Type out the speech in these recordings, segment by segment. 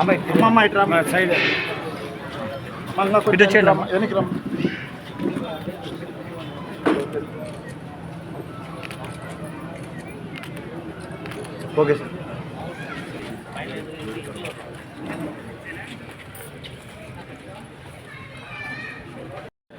అమ్మాయి అమ్మమ్మ సైడ్ మళ్ళీ ఇటు వచ్చేయండి అమ్మ వెనక్కి రమ్మ okay sir.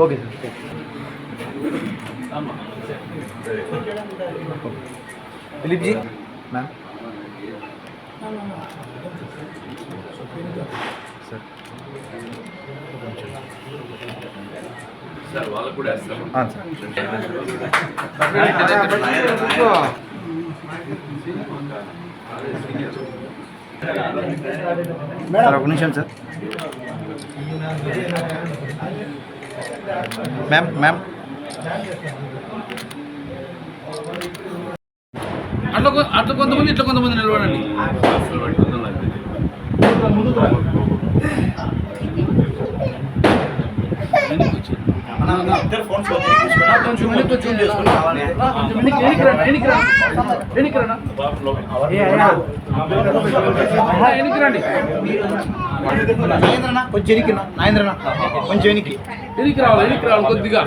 Okay sir Dilip ji? Ma'am sir sir sir sir ma'am ma'am అట్లా కొ- అట్లా కొంతమంది ఇట్లా కొంతమంది నిలబడండి కొంచెం వెనక్కి కొంచెం కొంచెం కొంచెం వెనక్కి రావాలి రావాలి కొద్దిగా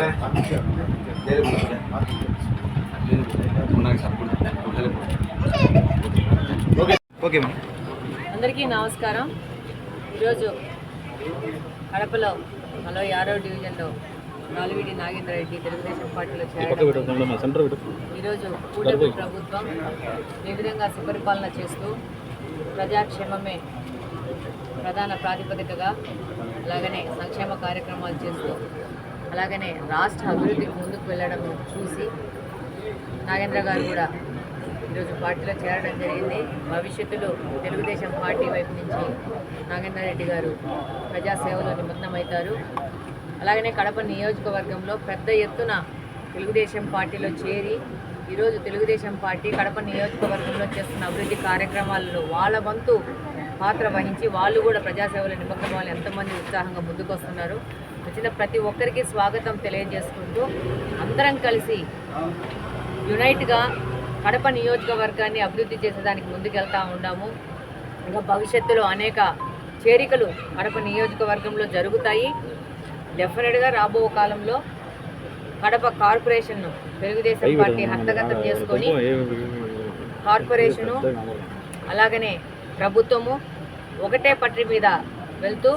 ఓకే అందరికీ నమస్కారం. ఈరోజు కడపలో హలో యారో డివిజన్లో నాలుగిడి నాగేంద్ర రెడ్డి తెలుగుదేశం పార్టీలో చేరడం ఈరోజు కూటమి ప్రభుత్వం ఏ విధంగా సుపరిపాలన చేస్తూ ప్రజాక్షేమమే ప్రధాన ప్రాతిపదికగా అలాగనే సంక్షేమ కార్యక్రమాలు చేస్తూ అలాగనే రాష్ట్ర అభివృద్ధికి ముందుకు వెళ్ళడం చూసి నాగేంద్ర గారు కూడా ఈరోజు పార్టీలో చేరడం జరిగింది. భవిష్యత్తులో తెలుగుదేశం పార్టీ వైపు నుంచి నాగేంద్ర రెడ్డి గారు ప్రజాసేవలో నిమగ్నమవుతారు. అలాగనే కడప నియోజకవర్గంలో పెద్ద ఎత్తున తెలుగుదేశం పార్టీలో చేరి ఈరోజు తెలుగుదేశం పార్టీ కడప నియోజకవర్గంలో చేస్తున్న అభివృద్ధి కార్యక్రమాలలో వాళ్ళ వంతు పాత్ర వహించి వాళ్ళు కూడా ప్రజాసేవల నిమగ్నం వాళ్ళు ఎంతమంది ఉత్సాహంగా ముందుకొస్తున్నారు. వచ్చిన ప్రతి ఒక్కరికి స్వాగతం తెలియజేసుకుంటూ అందరం కలిసి యునైట్గా కడప నియోజకవర్గాన్ని అభివృద్ధి చేసేదానికి ముందుకెళ్తా ఉన్నాము. ఇంకా భవిష్యత్తులో అనేక చేరికలు కడప నియోజకవర్గంలో జరుగుతాయి. డెఫినెట్గా రాబో కాలంలో కడప కార్పొరేషన్ను తెలుగుదేశం పార్టీ హస్తగతం చేసుకొని కార్పొరేషను అలాగనే ప్రభుత్వము ఒకటే పట్టు మీద వెళ్తూ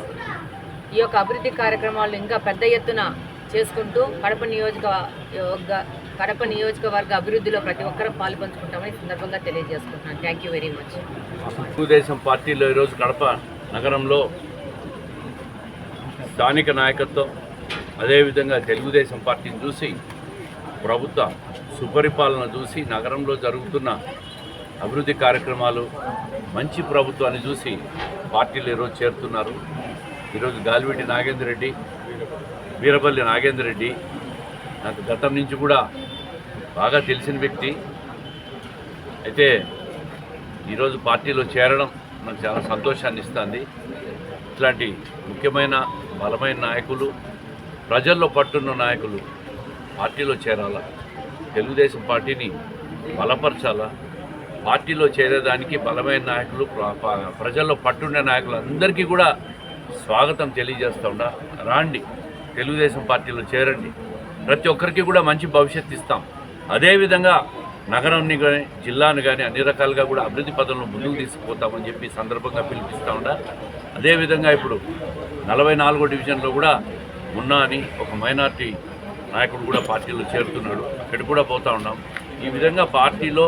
ఈ యొక్క అభివృద్ధి కార్యక్రమాలు ఇంకా పెద్ద ఎత్తున చేసుకుంటూ కడప నియోజకవర్గ కడప నియోజకవర్గ అభివృద్ధిలో ప్రతి ఒక్కరూ పాలు పంచుకుంటామని ఈ సందర్భంగా తెలియజేసుకుంటున్నాను. Thank you very much Telugu Desam పార్టీలో ఈరోజు కడప నగరంలో స్థానిక నాయకత్వం అదేవిధంగా తెలుగుదేశం పార్టీని చూసి ప్రభుత్వ సుపరిపాలన చూసి నగరంలో జరుగుతున్న అభివృద్ధి కార్యక్రమాలు మంచి ప్రభుత్వాన్ని చూసి పార్టీలు ఈరోజు చేరుతున్నారు. ఈరోజు గాలివెడ్డి నాగేందర్ రెడ్డి వీరపల్లి నాగేందర్ రెడ్డి నాకు గతం నుంచి కూడా బాగా తెలిసిన వ్యక్తి. అయితే ఈరోజు పార్టీలో చేరడం నాకు చాలా సంతోషాన్ని ఇస్తుంది. ఇట్లాంటి ముఖ్యమైన బలమైన నాయకులు ప్రజల్లో పట్టున్న నాయకులు పార్టీలో చేరాలా? తెలుగుదేశం పార్టీని బలపరచాలా? పార్టీలో చేరేదానికి బలమైన నాయకులు ప్రజల్లో పట్టుండే నాయకులు అందరికీ కూడా స్వాగతం తెలియజేస్తూ ఉండా రాండి తెలుగుదేశం పార్టీలో చేరండి. ప్రతి ఒక్కరికి కూడా మంచి భవిష్యత్తు ఇస్తాం. అదేవిధంగా నగరాన్ని కానీ జిల్లాను కానీ అన్ని రకాలుగా కూడా అభివృద్ధి పదంలో ముందుకు తీసుకుపోతామని చెప్పి సందర్భంగా పిలిపిస్తూ ఉండా అదేవిధంగా ఇప్పుడు నలభై నాలుగో డివిజన్లో కూడా ఉన్నా అని ఒక మైనార్టీ నాయకుడు కూడా పార్టీలో చేరుతున్నాడు. ఇక్కడ కూడా పోతా ఉన్నాం. ఈ విధంగా పార్టీలో